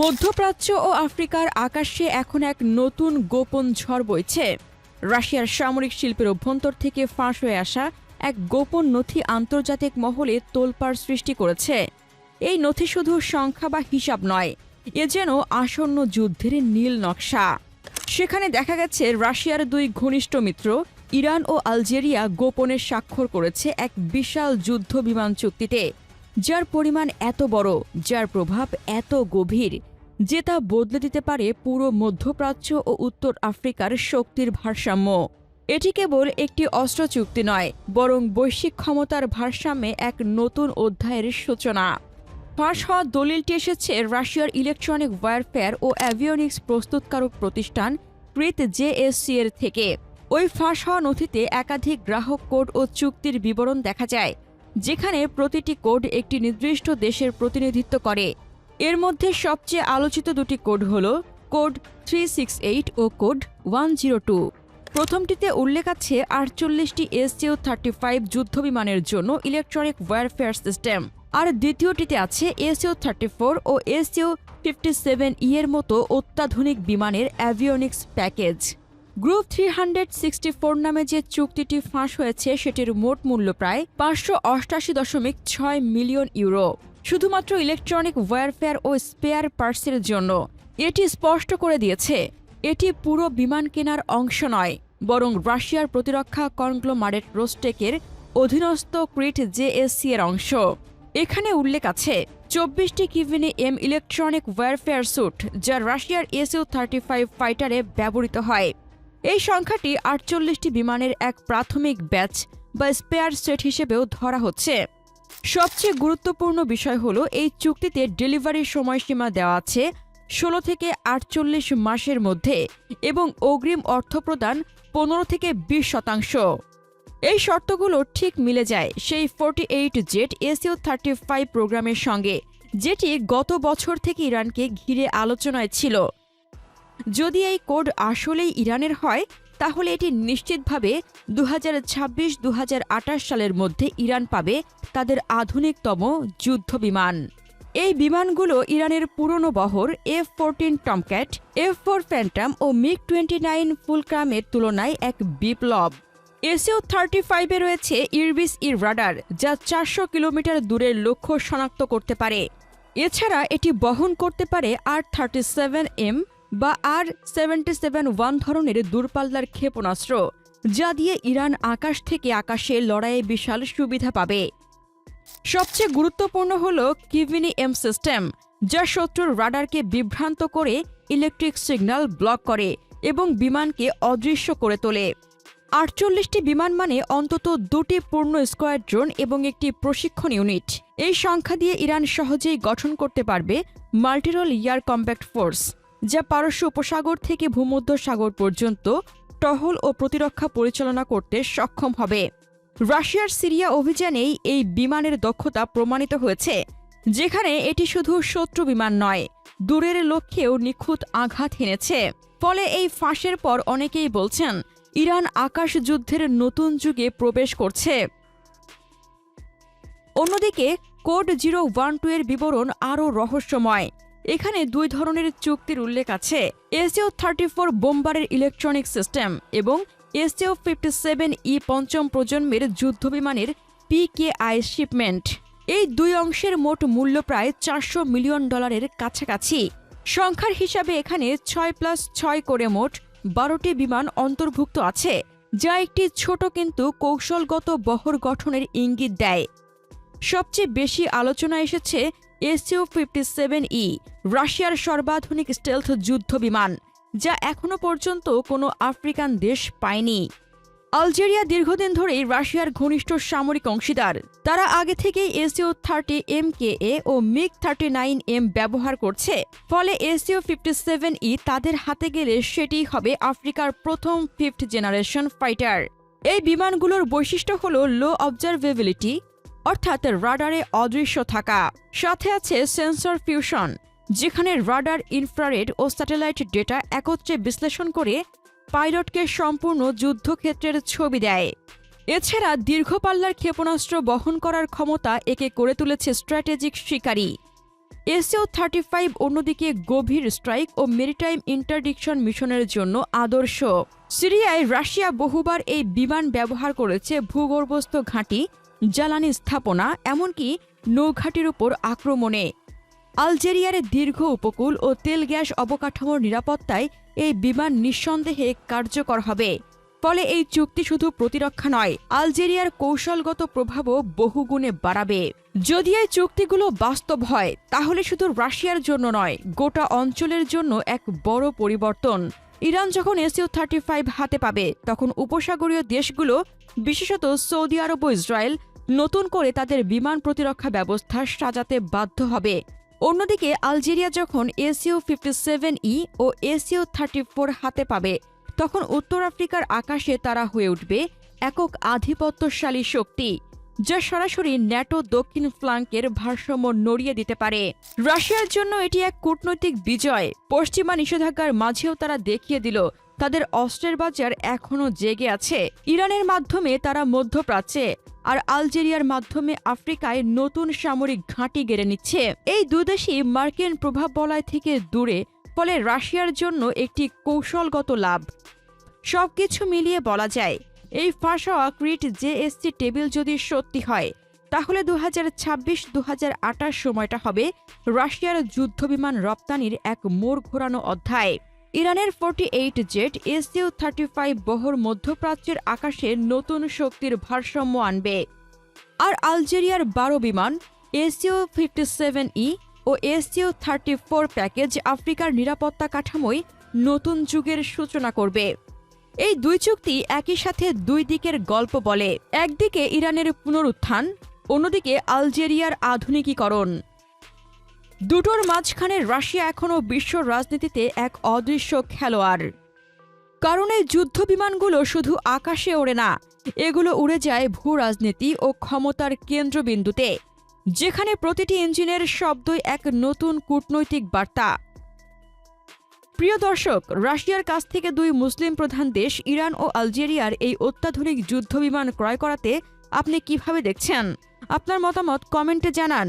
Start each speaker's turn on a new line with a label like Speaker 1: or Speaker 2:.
Speaker 1: মধ্যপ্রাচ্য ও আফ্রিকার আকাশে এখন এক নতুন গোপন ঝড় বইছে। রাশিয়ার সামরিক শিল্পের অভ্যন্তর থেকে ফাঁস হয়ে আসা এক গোপন নথি আন্তর্জাতিক মহলে তোলপাড় সৃষ্টি করেছে। এই নথি শুধু সংখ্যা বা হিসাব নয়, এ যেন আসন্ন যুদ্ধের নীল নকশা। সেখানে দেখা গেছে, রাশিয়ার দুই ঘনিষ্ঠ মিত্র, ইরান ও আলজেরিয়া গোপনে স্বাক্ষর করেছে এক বিশাল যুদ্ধ বিমান চুক্তিতে। যার পরিমাণ এত বড়, যার প্রভাব এত গভীর, যে তা বদলে দিতে পারে পুরো মধ্যপ্রাচ্য ও উত্তর আফ্রিকার শক্তির ভারসাম্য। এটি কেবল একটি অস্ত্র চুক্তি নয়, বরং বৈশ্বিক ক্ষমতার ভারসাম্যে এক নতুন অধ্যায়ের সূচনা। ফাঁস হওয়া দলিলটি এসেছে রাশিয়ার ইলেকট্রনিক ওয়ারফেয়ার ও অ্যাভিওনিক্স প্রস্তুতকারক প্রতিষ্ঠান কৃত জেএসসি এর থেকে। ওই ফাঁস হওয়া নথিতে একাধিক গ্রাহক কোড ও চুক্তির বিবরণ দেখা যায় যেখানে প্রতিটি কোড একটি নির্দিষ্ট দেশের প্রতিনিধিত্ব করে। এর মধ্যে সবচেয়ে আলোচিত দুটি কোড হল কোড থ্রি সিক্স এইট ও কোড ওয়ান জিরো টু। প্রথমটিতে উল্লেখ আছে আটচল্লিশটি এসজিও থার্টি ফাইভ যুদ্ধবিমানের জন্য ইলেকট্রনিক ওয়ারফেয়ার সিস্টেম। আর দ্বিতীয়টিতে আছে এসিও থার্টি ফোর ও এসিও ফিফটি সেভেন ইয়ের মতো অত্যাধুনিক বিমানের avionics package. Group three hundred sixty four নামে যে চুক্তিটি ফাঁস হয়েছে, সেটির মোট মূল্য প্রায় পাঁচশো অষ্টাশি দশমিক ছয় মিলিয়ন ইউরো। শুধুমাত্র ইলেকট্রনিক ওয়ারফেয়ার ও স্পেয়ার পার্টসের জন্য। এটি স্পষ্ট করে দিয়েছে, এটি পুরো বিমান কেনার অংশ নয়, বরং রাশিয়ার প্রতিরক্ষা কনগ্লোমারেট রোস্টেকের অধীনস্থ ক্রিট জেএসসি এর অংশ। এখানে উল্লেখ আছে, চব্বিশটি কিভিনি এম ইলেকট্রনিক ওয়ারফেয়ার স্যুট, যা রাশিয়ার এসইউ থার্টি ফাইভ ফাইটারে ব্যবহৃত হয়। এই সংখ্যাটি আটচল্লিশটি বিমানের এক প্রাথমিক ব্যাচ বা স্পেয়ার সেট হিসেবেও ধরা হচ্ছে। সবচেয়ে গুরুত্বপূর্ণ বিষয় হল, এই চুক্তিতে ডেলিভারির সময়সীমা দেওয়া আছে ষোলো থেকে আটচল্লিশ মাসের মধ্যে এবং অগ্রিম অর্থ প্রদান পনেরো থেকে বিশ শতাংশ। এই শর্তগুলো ঠিক মিলে যায় সেই forty eight jet SU thirty five প্রোগ্রামের সঙ্গে, যেটি গত বছর থেকে ইরানকে ঘিরে আলোচনায় ছিল। যদি এই কোড আসলেই ইরানের হয়, তাহলে এটি নিশ্চিতভাবে দু হাজার ছাব্বিশ দু সালের মধ্যে ইরান পাবে তাদের আধুনিকতম যুদ্ধ বিমান এই বিমানগুলো ইরানের পুরনো বহর F fourteen Tomcat, F four Phantom ও মিগ টোয়েন্টি নাইন ফুলক্রামের তুলনায় এক বিপ্লব। এসিও থার্টি ফাইভে রয়েছে ইরবিস ইর রাডার, যা চারশো কিলোমিটার দূরের লক্ষ্য শনাক্ত করতে পারে। এছাড়া এটি বহন করতে পারে আর থার্টি সেভেন এম বা আর সেভেন্টি সেভেন ওয়ান ধরনের দূরপাল্লার ক্ষেপণাস্ত্র, যা দিয়ে ইরান আকাশ থেকে আকাশে লড়াইয়ে বিশাল সুবিধা পাবে। সবচেয়ে গুরুত্বপূর্ণ হল কিভিনি এম সিস্টেম, যা শত্রুর রাডারকে বিভ্রান্ত করে ইলেকট্রিক সিগন্যাল ব্লক করে এবং বিমানকে অদৃশ্য করে তোলে। আটচল্লিশটি বিমান মানে অন্তত দুটি পূর্ণ স্কোয়াড্রন এবং একটি প্রশিক্ষণ ইউনিট। এই সংখ্যা দিয়ে ইরান সহজেই গঠন করতে পারবে মাল্টিরোল ইয়ার কম্প্যাক্ট ফোর্স। যা পারস্য উপসাগর থেকে ভূমধ্য সাগর পর্যন্ত টহল ও প্রতিরক্ষা পরিচালনা করতে সক্ষম হবে। রাশিয়ার সিরিয়া অভিযানেই এই বিমানের দক্ষতা প্রমাণিত হয়েছে, যেখানে এটি শুধু শত্রু বিমান নয়, দূরের লক্ষ্যেও নিখুঁত আঘাত হেনেছে। ফলে এই ফাঁসের পর অনেকেই বলছেন, ইরান আকাশ যুদ্ধের নতুন যুগে প্রবেশ করছে। অন্যদিকে, কোড জিরো ওয়ান টু এর বিবরণ আরও রহস্যময়। এখানে দুই ধরনের চুক্তির উল্লেখ আছে এসিও থার্টি ফোর বোম্বারের ইলেকট্রনিক সিস্টেম এবং এসিও ফিফটি সেভেন ই পঞ্চম প্রজন্মের যুদ্ধ যুদ্ধবিমানের পিকেআই শিপমেন্ট। এই দুই অংশের মোট মূল্য প্রায় চারশো মিলিয়ন ডলারের কাছাকাছি। সংখ্যার হিসাবে এখানে ছয় প্লাস ছয় করে মোট বারোটি বিমান অন্তর্ভুক্ত আছে, যা একটি ছোট কিন্তু কৌশলগত বহর গঠনের ইঙ্গিত দেয়। সবচেয়ে বেশি আলোচনা এসেছে এসইউ ফিফটি সেভেন ই, রাশিয়ার সর্বাধুনিক স্টেলথ যুদ্ধ বিমান, যা এখনও পর্যন্ত কোনো আফ্রিকান দেশ পায়নি। আলজেরিয়া দীর্ঘদিন ধরেই রাশিয়ার ঘনিষ্ঠ সামরিক অংশীদার। তারা আগে থেকেই SU thirty M K A O MiG twenty nine M ব্যবহার করছে। ফলে এসইউ ফিফটি সেভেন ই তাদের হাতে গেলে সেটি হবে আফ্রিকার প্রথম ফিফথ জেনারেশন ফাইটার এই বিমানগুলোর বৈশিষ্ট্য হল লো অবজারভেবিলিটি অর্থাৎ রাডারে অদৃশ্য থাকা। সাথে আছে সেন্সর ফিউশন, যেখানে রাডার ইনফ্রারেড ও স্যাটেলাইট ডেটা একত্রে বিশ্লেষণ করে পাইলটকে সম্পূর্ণ যুদ্ধক্ষেত্রের ছবি দেয়। এছাড়া দীর্ঘ পাল্লার ক্ষেপণাস্ত্র বহন করার ক্ষমতা একে করে তুলেছে স্ট্র্যাটেজিক শিকারী। এসিও থার্টি ফাইভ অন্যদিকে গভীর স্ট্রাইক ও মেরিটাইম ইন্টারডিকশন মিশনের জন্য আদর্শ। সিরিয়ায় রাশিয়া বহুবার এই বিমান ব্যবহার করেছে ভূগর্ভস্থ ঘাঁটি জ্বালানি স্থাপনা, এমনকি নৌঘাটির উপর আক্রমণে। আলজেরিয়ার দীর্ঘ উপকূল ও তেল গ্যাস অবকাঠামোর নিরাপত্তায় এই বিমান নিঃসন্দেহে কার্যকর হবে। ফলে এই চুক্তি শুধু প্রতিরক্ষা নয়, আলজেরিয়ার কৌশলগত প্রভাবও বহুগুণে বাড়াবে। যদি এই চুক্তিগুলো বাস্তব হয়, তাহলে শুধু রাশিয়ার জন্য নয়, গোটা অঞ্চলের জন্য এক বড় পরিবর্তন। ইরান যখন এসিও থার্টি ফাইভ হাতে পাবে, তখন উপসাগরীয় দেশগুলো, বিশেষত সৌদি আরব ও ইসরায়েল নতুন করে তাদের বিমান প্রতিরক্ষা ব্যবস্থা সাজাতে বাধ্য হবে। অন্যদিকে, আলজেরিয়া যখন এসইউ ফিফটি সেভেন ই ও এসইউ থার্টি ফোর হাতে পাবে, তখন উত্তর আফ্রিকার আকাশে তারা হয়ে উঠবে একক আধিপত্যশালী শক্তি, যা সরাসরি ন্যাটো দক্ষিণ ফ্লাঙ্কের ভারসাম্য নড়িয়ে দিতে পারে। রাশিয়ার জন্য এটি এক কূটনৈতিক বিজয়। পশ্চিমা নিষেধাজ্ঞার মাঝেও তারা দেখিয়ে দিল, তাদের অস্ত্রের বাজার এখনও জেগে আছে। ইরানের মাধ্যমে তারা মধ্যপ্রাচ্যে আর আলজেরিয়ার মাধ্যমে আফ্রিকায় নতুন সামরিক ঘাঁটি গেড়ে নিচ্ছে। এই দুদেশই মার্কিন প্রভাব বলয় থেকে দূরে, ফলে রাশিয়ার জন্য একটি কৌশলগত লাভ। সবকিছু মিলিয়ে বলা যায়, এই ফাঁসা ক্রিট জেএসসি টেবিল যদি সত্যি হয়, তাহলে দু হাজার ছাব্বিশ দু সময়টা হবে রাশিয়ার যুদ্ধবিমান রপ্তানির এক মোড় ঘোরানো অধ্যায়। ইরানের forty eight jet SU thirty five বহর মধ্যপ্রাচ্যের আকাশে নতুন শক্তির ভারসাম্য আনবে। আর আলজেরিয়ার বারো বিমান এসইউ ফিফটি সেভেন ই ও এসইউ থার্টি ফোর প্যাকেজ আফ্রিকার নিরাপত্তা কাঠামোয় নতুন যুগের সূচনা করবে। এই দুই চুক্তি একই সাথে দুই দিকের গল্প বলে। একদিকে ইরানের পুনরুত্থান, অন্যদিকে আলজেরিয়ার আধুনিকীকরণ। দুটোর মাঝখানে রাশিয়া এখনও বিশ্ব রাজনীতিতে এক অদৃশ্য খেলোয়াড়। কারণ এই যুদ্ধ বিমানগুলো শুধু আকাশে ওড়ে না, এগুলো উড়ে যায় ভূ রাজনীতি ও ক্ষমতার কেন্দ্রবিন্দুতে, যেখানে প্রতিটি ইঞ্জিনের শব্দই এক নতুন কূটনৈতিক বার্তা। প্রিয় দর্শক, রাশিয়ার কাছ থেকে দুই মুসলিম প্রধান দেশ, ইরান ও আলজেরিয়ার এই অত্যাধুনিক যুদ্ধবিমান ক্রয় করাতে আপনি কীভাবে দেখছেন? আপনার মতামত কমেন্টে জানান।